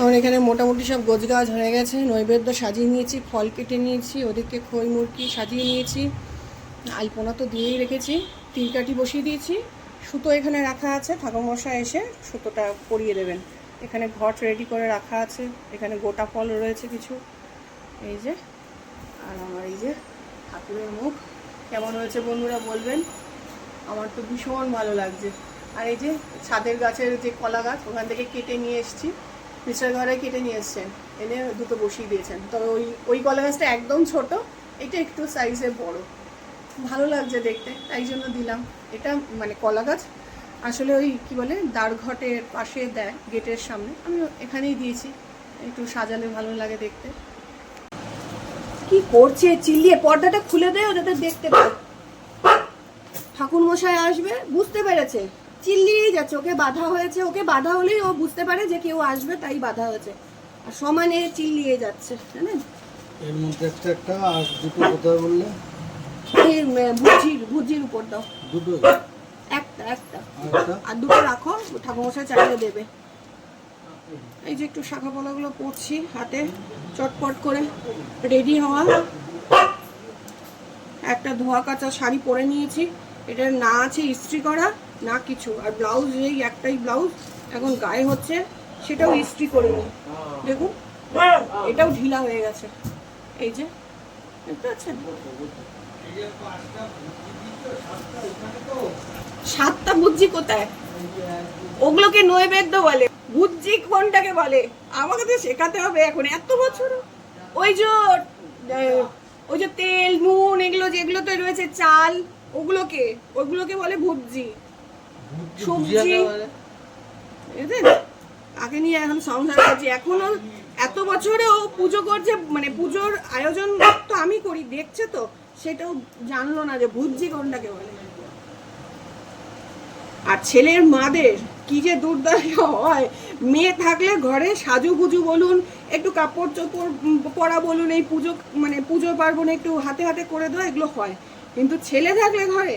আমার এখানে মোটামুটি সব গোছগাছ হয়ে গেছে। নৈবেদ্য সাজিয়ে নিয়েছি, ফল কেটে নিয়েছি, ওদিকে খই মুরগি সাজিয়ে নিয়েছি। আলপনা তো দিয়েই রেখেছি, তিলকাঠি বসিয়ে দিয়েছি। সুতো এখানে রাখা আছে, ঠাকুরমশাই এসে সুতোটা পরিয়ে দেবেন। এখানে ঘট রেডি করে রাখা আছে, এখানে গোটা ফল রয়েছে কিছু। এই যে, আর আমার এই যে ঠাকুরের মুখ। কেমন হয়েছে বন্ধুরা বলবেন? আমার তো ভীষণ ভালো লাগছে। আর এই যে ছাদের গাছের যে কলা গাছ, ওখান থেকে কেটে নিয়ে এসেছি। মিস্টার ঘরে কেটে নিয়ে এসছেন। এনে দুটো বসিয়ে দিয়েছেন। তবে ওই ওই কলা গাছটা একদম ছোট, এটা একটু সাইজে বড়। ভালো লাগছে দেখতে, তাই জন্য দিলাম। এটা মানে কলা গাছ, আসলে ওই কি বলে দ্বারঘটের পাশে দেয়, গেটের সামনে। আমি এখানেই দিয়েছি, একটু সাজালে ভালো লাগে দেখতে। কি করছে চিল্লিয়ে? পর্দাটা খুলে দেয় যাতে দেখতে পায় ঠাকুর মশাই আসবে, বুঝতে পেরেছে। চিল্লিয়েই যাচ্ছে ওকে বাধা হয়েছে ওকে বাধা হলেই ও বুঝতে পারে যে কেউ আসবে তাই বাধা হয়েছে। আর সমানে চিল্লিয়ে যাচ্ছে জানেন? এর মধ্যে একটা একটা আর দুটো কোথায় বললে? এই ভুজির ভুজির উপর দাও। দুটো? একটা একটা। আর দুটো রাখো ঠাকুরমশাই চাইলে দেবে। এই যে একটু শাখা পলাগুলো পরছি হাতে চটপট করে রেডি হওয়া। একটা ধোয়া কাচা শাড়ি পরে নিয়েছি এটার না আছে ইস্ত্রি করা। না কিছু। আর ব্লাউজ এই একটাই ব্লাউজ, এখন গায়ে হচ্ছে, সেটাও ইস্ত্রি করে নিই। দেখুন, এটাও ঢিলা হয়ে গেছে। এই যে, দেখতে পাচ্ছেন? সাতটা বুঝছি কোথায়? ওগুলোকে নৈবেদ্য বলে বুঝছি কোনটাকে বলে? আমাকে তো শেখাতে হবে এখন, এত বছর। ওই যে ওই যে তেল, নুন, এগুলো যেগুলোতে রয়েছে চাল, ওগুলোকে ওগুলোকে বলে ভুজি সবজি আগে নিয়ে এখন সংসার করছি। এখনও এত বছরেও পুজো করছে মানে পুজোর আয়োজন তো আমি করি দেখছে তো সেটাও জানলো না যে ভুজি কোনটাকে বলে। আর ছেলের মাদের কি যে দুর্দশা হয়। মেয়ে থাকলে ঘরে সাজুগুজু বলুন একটু কাপড় চোপড় পরা বলুন এই পুজো মানে পুজো পার্বণে একটু হাতে হাতে করে দেওয়া এগুলো হয়। কিন্তু ছেলে থাকলে ঘরে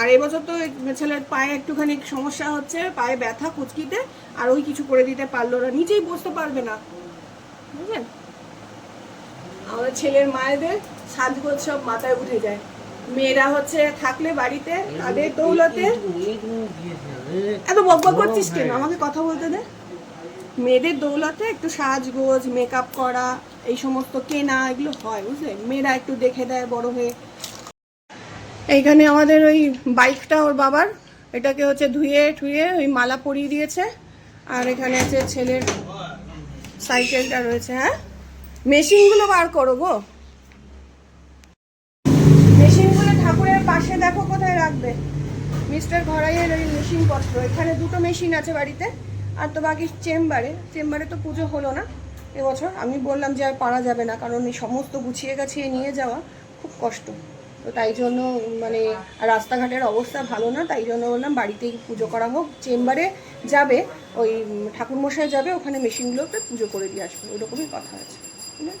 আর এবছর তো ছেলের পায়ে একটুখানি সমস্যা হচ্ছে, পায়ে ব্যথা কুচকিতে, আর ওই কিছু করে দিতে পারল না, নিজেই বসতে পারবে না। বুঝলেন? আমাদের ছেলের মায়েদের সাজগোজ সব মাথায় উঠে যায়। মেয়েরা হচ্ছে থাকলে বাড়িতে, তাদের দৌলতে। এত বকবক করছিস কেন? আমাকে কথা বলতে দে। মেয়েদের দৌলতে একটু সাজগোজ মেকআপ করা, এই সমস্ত কেনা, এগুলো হয়, বুঝলে? মেয়েরা একটু দেখে দেয় বড় হয়ে। এইখানে আমাদের ওই বাইকটা ওর বাবার, এটাকে হচ্ছে ধুয়ে ঠুয়ে ওই মালা পরিয়ে দিয়েছে। আর এখানে আছে ছেলের সাইকেলটা রয়েছে হ্যাঁ? মেশিনগুলো বার করো গো। মেশিনগুলো ঠাকুরের পাশে দেখো কোথায় রাখবে। মিস্টার ঘরাইয়ের ওই মেশিনপত্র, এখানে দুটো মেশিন আছে বাড়িতে, আর তো বাকি চেম্বারে। চেম্বারে তো পুজো হলো না এবছর। আমি বললাম যে আর পারা যাবে না, কারণ এই সমস্ত গুছিয়ে গাছিয়ে নিয়ে যাওয়া খুব কষ্ট। তো তাই জন্য মানে রাস্তাঘাটের অবস্থা ভালো না, তাই জন্য বললাম বাড়িতেই পুজো করা হোক। চেম্বারে যাবে, ওই, ঠাকুরমশাই যাবে, ওখানে মেশিনগুলোতে পুজো করে দিয়ে আসবে, ওইরকমই কথা আছে। বুঝলেন?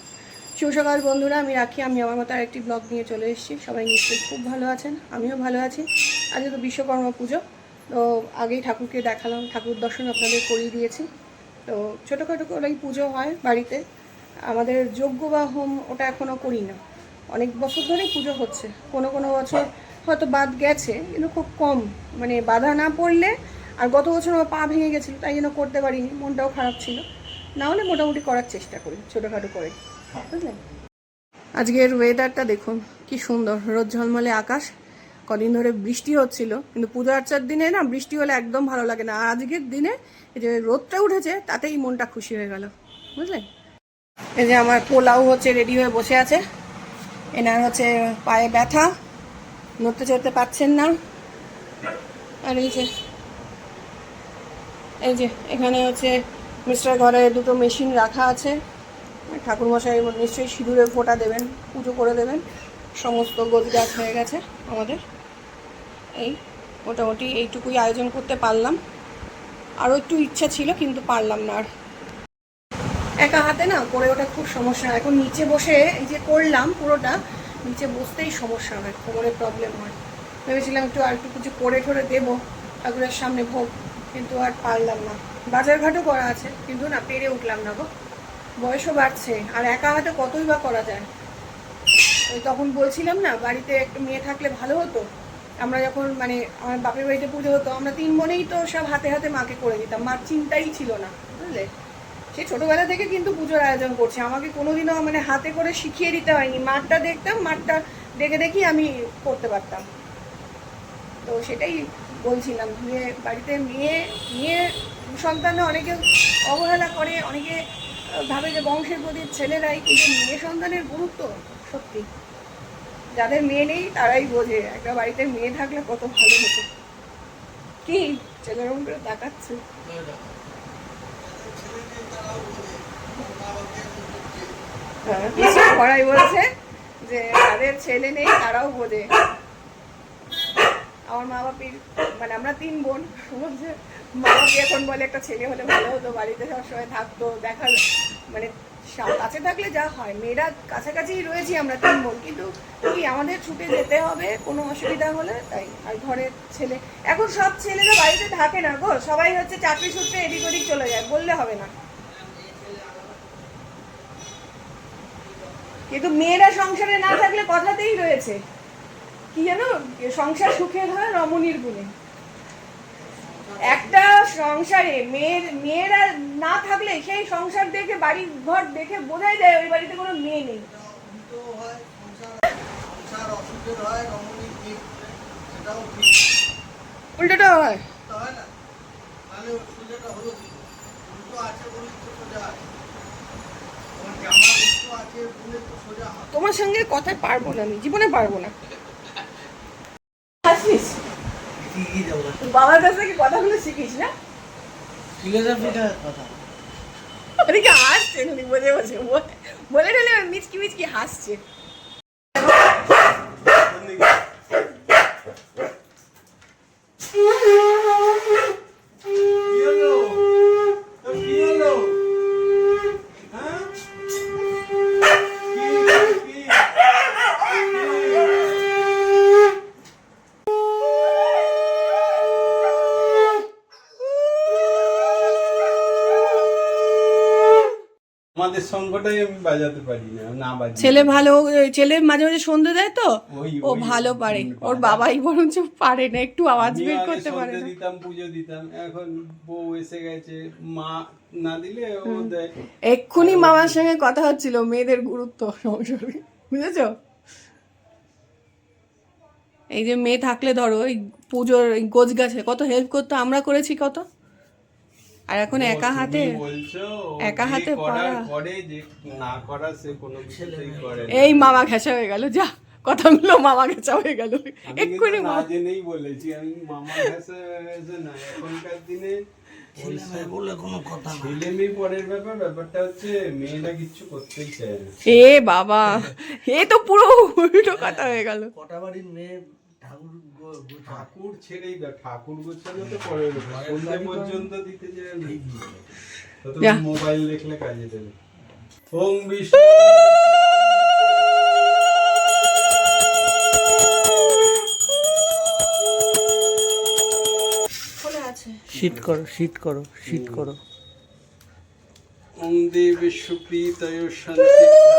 শুভ সকাল বন্ধুরা, আমি রাখি, আমি আমার মতো আরেকটি ব্লগ নিয়ে চলে এসেছি। সবাই নিশ্চয়ই খুব ভালো আছেন, আমিও ভালো আছি। আজকে তো বিশ্বকর্মা পুজো, তো আগেই ঠাকুরকে দেখালাম, ঠাকুর দর্শন আপনাদের করিয়ে দিয়েছি। তো ছোটোখাটো করেই পুজো হয় বাড়িতে। আমাদের যজ্ঞ বা হোম ওটা এখনও করি না অনেক বছর ধরেই পুজো হচ্ছে। কোনো কোনো বছর হয়তো বাদ গেছে, কিন্তু খুব কম। মানে বাধা না পড়লে আর গত বছর আমার পা ভেঙে গেছিল, তাই জন্য করতে পারিনি, মনটাও খারাপ ছিল। না হলে মোটামুটি করার চেষ্টা করি, ছোটোখাটো করে। বুঝলেন আজকের ওয়েদারটা দেখুন, কি সুন্দর। রোদ ঝলমলে আকাশ, কদিন ধরে বৃষ্টি হচ্ছিল, কিন্তু পুজো আর্চার দিনে না বৃষ্টি হলে একদম ভালো লাগে না। আর আজকের দিনে এই যে রোদটা উঠেছে, তাতেই মনটা খুশি হয়ে গেল। বুঝলেন এই যে আমার পোলাও হচ্ছে রেডি হয়ে বসে আছে। এনার হচ্ছে পায়ে ব্যথা, নড়তে চড়তে পারছেন না। আর এই যে এই যে, এখানে হচ্ছে মিস্টার ঘরে দুটো মেশিন রাখা আছে। ঠাকুরমশাই নিশ্চয়ই সিঁদুরে ফোঁটা দেবেন, পুজো করে দেবেন। সমস্ত গাছ হয়ে গেছে আমাদের। এই, মোটামুটি এইটুকুই আয়োজন করতে পারলাম। আরও একটু ইচ্ছা ছিল, কিন্তু পারলাম না আর। একা হাতে না করে ওটা খুব সমস্যা। এখন নিচে বসে এই যে করলাম পুরোটা, নিচে বসতেই সমস্যা হয় কোমরে প্রবলেম হয়। ভেবেছিলাম একটু আর একটু কিছু করে ঠরে দেবো, ঠাকুরের সামনে ভোগ, কিন্তু আর পারলাম না। বাজার ঘাটও করা আছে, কিন্তু না পেরে উঠলাম না গো। বয়সও বাড়ছে, আর একা হাতে কতই বা করা যায়? ওই তখন বলছিলাম না, বাড়িতে একটু মেয়ে থাকলে ভালো হতো। আমরা যখন মানে আমার বাপের বাড়িতে পুজো হতো, আমরা তিন বোনেই তো সব হাতে হাতে মাকে করে দিতাম, মার চিন্তাই ছিল না, বুঝলে? সে ছোটবেলা থেকে কিন্তু পুজোর আয়োজন করছে। আমাকে কোনোদিনও মানে হাতে করে শিখিয়ে দিতে হয়নি। মাঠটা দেখতাম, মাঠটা দেখে দেখি আমি করতে পারতাম। তো সেটাই বলছিলাম মেয়ে বাড়িতে মেয়ে মেয়ে সন্তানে অনেকে অবহেলা করে, অনেকে ভাবে যে বংশের প্রতি ছেলেরাই, কিন্তু মেয়ে সন্তানের গুরুত্ব সত্যি। যাদের মেয়ে নেই, তারাই বোঝে। একটা বাড়িতে মেয়ে থাকলে কত ভালো হতো। কি? ছেলেরকম করে তাকাচ্ছে। বলছে যে যাদের ছেলে নেই, তারাও বোঝে। আমার মা বাপির মানে আমরা তিন বোন বলছে মা বাপি এখন বলে একটা ছেলে হলে ভালো হতো, বাড়িতে সবসময় থাকতো দেখার মানে কাছে থাকলে যা হয়, মেয়েরা কাছাকাছি রয়েছি আমরা তিন বোন, কিন্তু কি আমাদের ছুটে যেতে হবে, কোনো অসুবিধা হলে তাই, আর ঘরের ছেলে, এখন সব ছেলেরা বাড়িতে থাকে না গো, সবাই হচ্ছে চাকরি সূত্রে এদিক ওদিক চলে যায়, বললে হবে না। কিন্তু মেয়েরা সংসারে না থাকলে কথাতেই রয়েছে। কি জানো? সংসার সুখের হয় রমণীর গুণে। একটা সংসারে মেয়ের, মেয়েরা না থাকলে সেই সংসার দেখে, বাড়ি ঘর দেখে বোঝাই যায় ওই বাড়িতে কোনো মেয়ে নেই। হয়। তাহলে হলো উল্টো আছে বলে তোমার সঙ্গে কথায় পারব না আমি জীবনে পারব না। হাসিস বাবার কাছ থেকে কথাগুলো শিখিস না? ফিলোসফিটার কথা। ওদিকে হাসছে বলে বলে- বলে মিচকি মিচকি হাসছে কি হলো তোর কি হলো হ্যাঁ কি কি আমাদের সঙ্গটাই আমি বাজাতে পারি না না বাজি। ছেলে ভালো ছেলে মাঝে মাঝে সন্ধে দেয় তো? ও ভালো পারে। ওর বাবাই বরঞ্চ পারে না একটু আওয়াজ বের করতে পারে না। দিতাম পুজো দিতাম এখন বউ এসে গেছে মা না দিলে ও দেয়। এক্ষুনি মামার সঙ্গে কথা হচ্ছিল মেয়েদের গুরুত্ব সংসারে বুঝেছ? এই যে মেয়ে থাকলে ধরো এই পুজোর গোছ গাছে কত হেল্প করতো আমরা করেছি কত? আর এখন একা হাতে একা হাতে না করা সে কোনো করে এই মামা ঘেঁষা হয়ে গেল যা। কথাগুলো মামা ঘেঁষা হয়ে গেল। এক্ষুনি মা- জেনেই বলেছি আমি মামা কাছে হয়েছে না। এখনকার দিনে এ বাবা এ তো পুরো উল্টো কথা হয়ে গেল। কটা বাড়ির মেয়ে ঠাকুর ছেড়েই দাও ঠাকুর গোছানো তো ব্যাপার সন্ধ্যে পর্যন্ত দিতে তুমি মোবাইল দেখলে কাজে দেবে। ওম বিষ্ণু। শীত করো শীত করো শীত করো। ওম দেব সুপ্রীতয় শান্তি।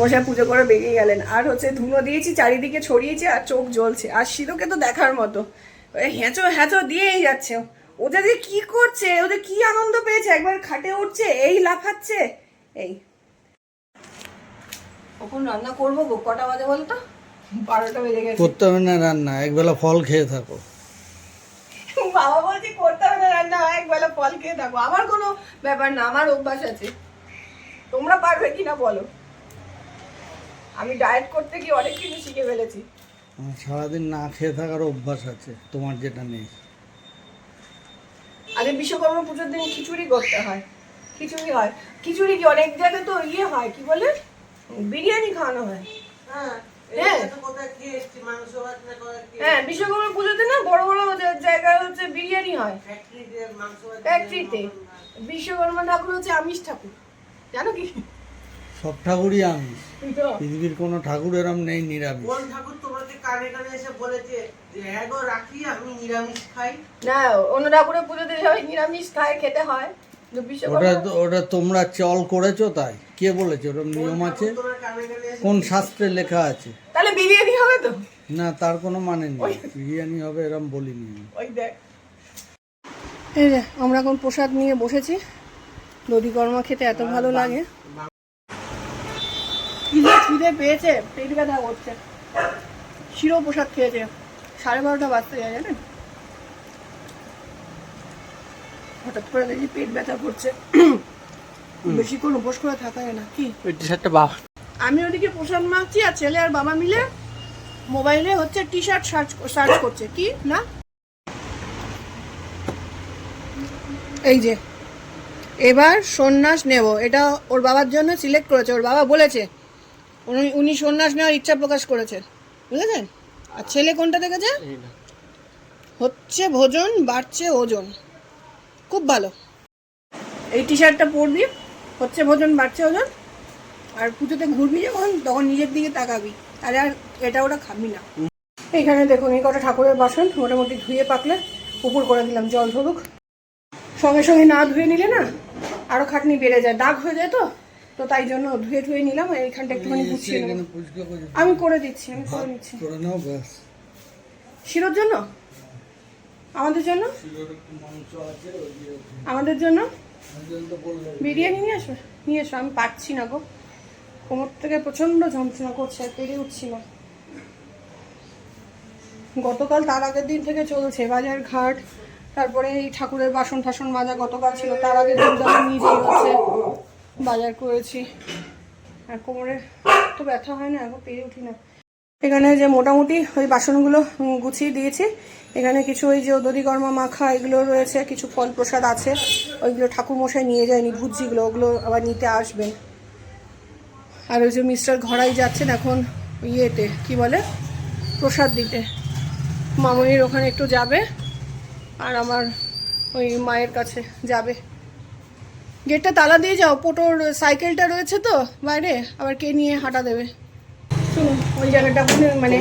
ঠাকুর পুজো করে বেরিয়ে গেলেন। আর হচ্ছে ধুনো দিয়েছি চারিদিকে ছড়িয়েছি আর চোখ জ্বলছে। আর শিরোকে তো দেখার মতো। ওই হ্যাঁচো হ্যাঁচো দিয়েই যাচ্ছে। ওদের যে কি করছে ওদের কি আনন্দ পেয়েছে একবার খাটে উঠছে এই লাফাচ্ছে। এই। কখন রান্না করব গো? কটা বাজে বলতো? বারোটা বেজে গেছে। করতে হবে না রান্না একবেলা ফল খেয়ে থাকো। বাবা বলছে করতে হবে না রান্না একবেলা ফল খেয়ে থাকো। আমার কোনো ব্যাপার না আমার অভ্যাস আছে। তোমরা পারবে কিনা বলো? আমি ডায়েট করতে গিয়ে অনেক কিছু শিখে ফেলেছি। সারাদিন না খেয়ে থাকার অভ্যাস আছে তোমার যেটা নেই। আগে বিশ্বকর্মা পুজোর দিন খিচুড়ি করতে হয় খিচুড়ি হয়। খিচুড়ি কি অনেক জায়গায় তো ইয়ে হয় কি বলে? বিরিয়ানি খাওয়ানো হয়। হ্যাঁ হ্যাঁ। বিশ্বকর্মা পুজোতে না বড় বড় জা- জায়গায় হচ্ছে বিরিয়ানি হয়। ফ্যাক্টরিতে বিশ্বকর্মা ঠাকুর হচ্ছে আমিষ ঠাকুর। জানো কি? সব ঠাকুরই আমিষ পৃথিবীর কোনো ঠাকুর এরম নেই নিরামিষ। কোন ঠাকুর তোমাকে কানে কানে এসে বলেছে যে হ্যাঁ গো রাখি আমি নিরামিষ খাই। না অন্য ঠাকুরের পুজোতে সবাই নিরামিষ খায় খেতে হয়। ওটা তো ওটা তোমরা চল করেছ তাই? কে বলেছে? ওরম নিয়ম আছে? কানে শাস্ত্রে লেখা আছে? তাহলে বিরিয়ানি হবে তো? না তার কোনো মানে নেই। বিরিয়ানি হবে এরম বলিনি আমি। ওই দেখ। এই আমরা এখন প্রসাদ নিয়ে বসেছি। দধি কর্মা খেতে এত ভালো লাগে। খিদে পেয়েছে পেট ব্যথা করছে। শিরো প্রসাদ খেয়েছে সাড়ে বারোটা বাজতে যায় জানেন? হঠাৎ করে দেখি পেট ব্যথা করছে। বেশিক্ষণ উপোস করে থাকা যায় না কি? টি শার্টটা বাবা আমি ওদিকে প্রসাদ মাখছি আর ছেলে আর বাবা মিলে মোবাইলে হচ্ছে টি শার্ট সার্চ সার্চ করছে। কি? না? এই যে এবার সন্ন্যাস নেব। এটা ওর বাবার জন্য সিলেক্ট করেছে। ওর বাবা বলেছে উনি উনি সন্ন্যাস নেওয়ার ইচ্ছা প্রকাশ করেছেন বুঝেছেন আর ছেলে কোনটা দেখেছে? হচ্ছে ভোজন বাড়ছে ওজন। খুব ভালো। এই টি শার্টটা পরবি হচ্ছে ভোজন বাড়ছে ওজন। আর পুজোতে ঘুরবি যখন তখন নিজের দিকে তাকাবি। তাহলে আর এটা ওটা খাবি না। এখানে দেখুন এই কটা ঠাকুরের বাসন মোটামুটি ধুয়ে পাকলে উপর করে দিলাম জল ধরুক সঙ্গে সঙ্গে না ধুয়ে নিলে না আরও খাটনি বেড়ে যায়। দাগ হয়ে যায় তো? তো তাই জন্য ধুয়ে ধুয়ে নিলাম এইখানটা একটুখানি গুছিয়ে নেব। পুচকে আমি করে দিচ্ছি আমি করে নিচ্ছি। করে নাও ব্যাস। শিরোর জন্য? আমাদের জন্য? একটু মাংস আছে ওই দিয়ে আমাদের জন্য? বিরিয়ানি নিয়ে আসবে নিয়ে এসো আমি পারছি না গো। কোমর থেকে প্রচণ্ড যন্ত্রণা করছে পেরে উঠছি না। গতকাল তার আগের দিন থেকে চলছে বাজার ঘাট তারপরে এই ঠাকুরের বাসন টাসন মাজা গতকাল ছিল তার আগের দিন আমি হচ্ছে বাজার করেছি। আর কোমরে তো ব্যথা হয় না, এখন পেরে উঠি না। এখানে যে মোটামুটি ওই বাসনগুলো গুছিয়ে দিয়েছি। এখানে কিছু ওই যে দধিকর্মা মাখা এগুলো রয়েছে, কিছু ফল প্রসাদ আছে। ওইগুলো ঠাকুর মশাই নিয়ে যায়নি, ভুজিগুলো, ওগুলো আবার নিতে আসবেন। আর ওই যে মিস্টার ঘরাই যাচ্ছেন এখন ইয়েতে, কি বলে? প্রসাদ দিতে। মামনির ওখানে একটু যাবে, আর আমার ওই মায়ের কাছে যাবে। গেটটা তালা দিয়ে যাও পোটোর সাইকেলটা রয়েছে তো বাইরে আবার কে নিয়ে হাঁটা দেবে। শুনুন ওই জায়গাটা মানে- মানে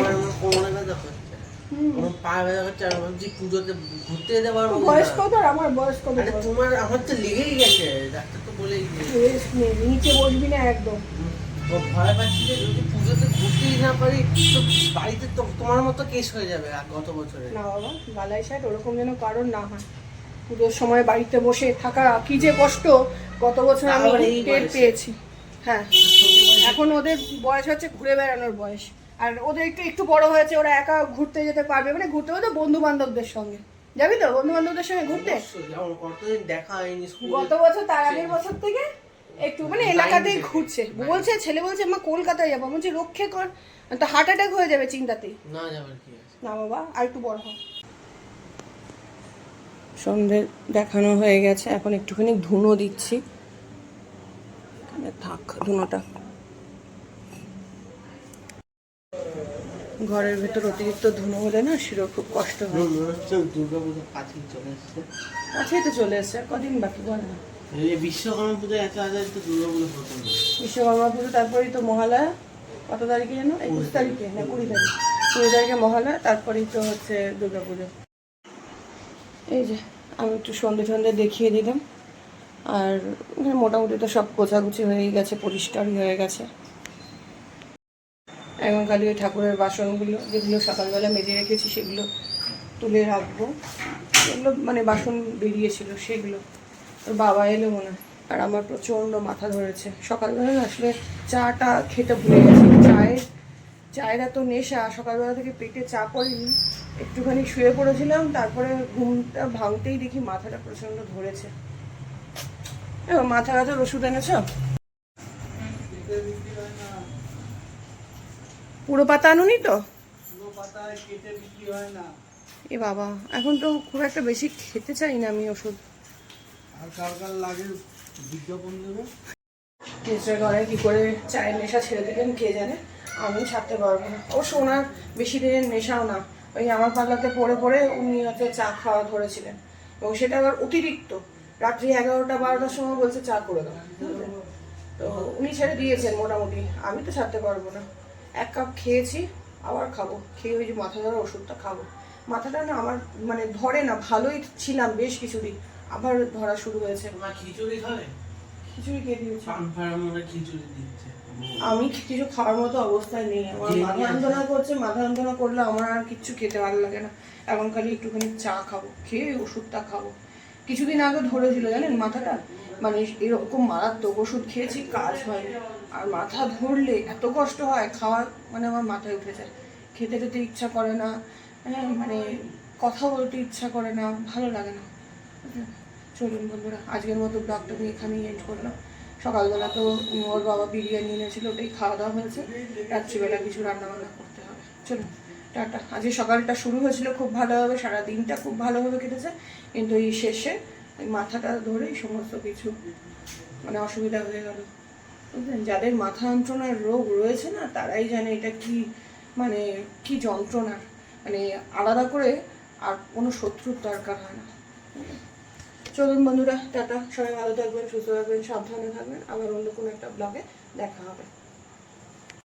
বয়স কত? আর আমার বয়স কত তোমার আমার তো লেগেই গেছে ডাক্তার তো বলেই। নিচে বসবি না একদম। ভয় পাচ্ছি যে যদি পুজোতে ঘুরতেই না পারি তো বাড়িতে তো তোমার মতো কেস হয়ে যাবে গত বছরে। না বাবা বালাই সাইড ওরকম যেন কারণ না হয়। পুজোর সময় বাড়িতে বসে থাকা কি যে কষ্ট গত বছর আমি টের পেয়েছি। হ্যাঁ। এখন ওদের বয়স হচ্ছে ঘুরে বেড়ানোর বয়স। আর ওদের একটু একটু বড় হয়েছে ওরা একা ঘুরতে যেতে পারবে। মানে ঘুরতে বলতে বন্ধু বান্ধবদের সঙ্গে। যাবি তো? বন্ধু বান্ধবদের সঙ্গে ঘুরতে? আমার দেখা হয়নি গত বছর তার আগের বছর থেকে একটু মানে এলাকাতেই ঘুরছে। বলছে ছেলে বলছে মা কলকাতায় যাব। বলছি রক্ষে কর। তো হার্ট অ্যাটাক হয়ে যাবে চিন্তাতেই। না আছে? না বাবা আর একটু বড় হোক সন্ধে দেখানো হয়ে গেছে। এখন একটুখানি ধুনো দিচ্ছি। থাক ধুনোটা। ঘরের ভেতর অতিরিক্ত ধুনো হলে না শিরো খুব কষ্ট হয়। কাছেই তো চলে এসছে কদিন বাকি বল না। বিশ্বকর্মা পুজো এত হাজার তো দুর্গা পুজো বিশ্বকর্মা পুজো তারপরেই তো মহালয়া কত তারিখে যেন? একুশ তারিখে না কুড়ি তারিখ? কুড়ি তারিখে মহালয়া তারপরেই তো হচ্ছে দুর্গা পুজো এই যে, আমি একটু সন্ধে সন্ধে দেখিয়ে দিলাম। আর মোটামুটি তো সব গোছাগুছি হয়েই গেছে, পরিষ্কারই হয়ে গেছে। এখন খালি ওই ঠাকুরের বাসনগুলো, যেগুলো সকালবেলা মেজে রেখেছি, সেগুলো তুলে রাখব। এগুলো মানে বাসন বেরিয়েছিল, সেগুলো। তোর বাবা এলো মনে হয়। আর আমার প্রচণ্ড মাথা ধরেছে। সকালবেলা আসলে চাটা খেতে ভুলে গেছি। চায়ের চায়ের এত নেশা সকালবেলা থেকে পেটে চা পড়েনি একটুখানি শুয়ে পড়েছিলাম তারপরে ঘুমটা ভাঙতেই দেখি মাথাটা প্রচণ্ড ধরেছে। মাথা ব্যথার ওষুধ এনেছ? পুরো পাতা আনুনি তো? এ বাবা এখন তো খুব একটা বেশি খেতে চাই না আমি ওষুধ। আর কার কার লাগে বিজ্ঞাপন দেবে? ঘরে কি করে চায়ের নেশা ছেড়ে দিলেন কে জানে? আমি ছাড়তে পারব না। অবশ্য ওনার বেশি দিনের নেশাও না। ওই আমার পাল্লাতে পড়ে পড়ে উনি হচ্ছে চা খাওয়া ধরেছিলেন। এবং সেটা আবার অতিরিক্ত। রাত্রি এগারোটা, বারোটার সময় বলছে চা করে দাও। তো উনি ছেড়ে দিয়েছেন মোটামুটি। আমি তো ছাড়তে পারব না। এক কাপ খেয়েছি, আবার খাব। খেয়ে ওই যে মাথা ধরা ওষুধটা খাব। মাথাটা না আমার মানে ধরে না, ভালোই ছিলাম বেশ কিছুদিন। আবার ধরা শুরু হয়েছে। খিচুড়ি খাবে? খিচুড়ি খেয়ে দিয়েছি। খিচুড়ি দিচ্ছে। আমি কিছু খাওয়ার মতো অবস্থায় নেই। আমার মাথা যন্ত্রণা করছে মাথা যন্ত্রণা করলে আমার আর কিচ্ছু খেতে ভালো লাগে না। এখন খালি একটুখানি চা খাব খেয়ে ওষুধটা খাব। কিছুদিন আগে ধরেছিল জানেন মাথাটা? মানে এরকম মারাত্মক ওষুধ খেয়েছি কাজ হয়নি। আর মাথা ধরলে এত কষ্ট হয় খাওয়ার মানে আমার মাথায় উঠে যায়। খেতে খেতে ইচ্ছা করে না হ্যাঁ, মানে কথা বলতে ইচ্ছা করে না ভালো লাগে না। চলুন বন্ধুরা, আজকের মতো ব্লগটা আমি এখানেই এন্ড করলাম। সকালবেলা তো ওর বাবা বিরিয়ানি এনেছিল, ওটাই খাওয়া দাওয়া হয়েছে। রাত্রিবেলা কিছু রান্না বান্না করতে হবে। চলুন, টাটা। আজকে সকালটা শুরু হয়েছিল খুব ভালোভাবে সারা দিনটা খুব ভালোভাবে কেটেছে। কিন্তু এই শেষে ওই মাথাটা ধরেই সমস্ত কিছু মানে অসুবিধা হয়ে গেল। বুঝলেন? যাদের মাথা যন্ত্রণার রোগ রয়েছে না, তারাই জানে এটা কি মানে কি যন্ত্রণার। মানে আলাদা করে আর কোনো শত্রুর দরকার হয় না। চলুন বন্ধুরা, টাটা। সবাই ভালো থাকবেন, সুস্থ থাকবেন, সাবধানে থাকবেন। আবার অন্য কোনো একটা ব্লগে দেখা হবে।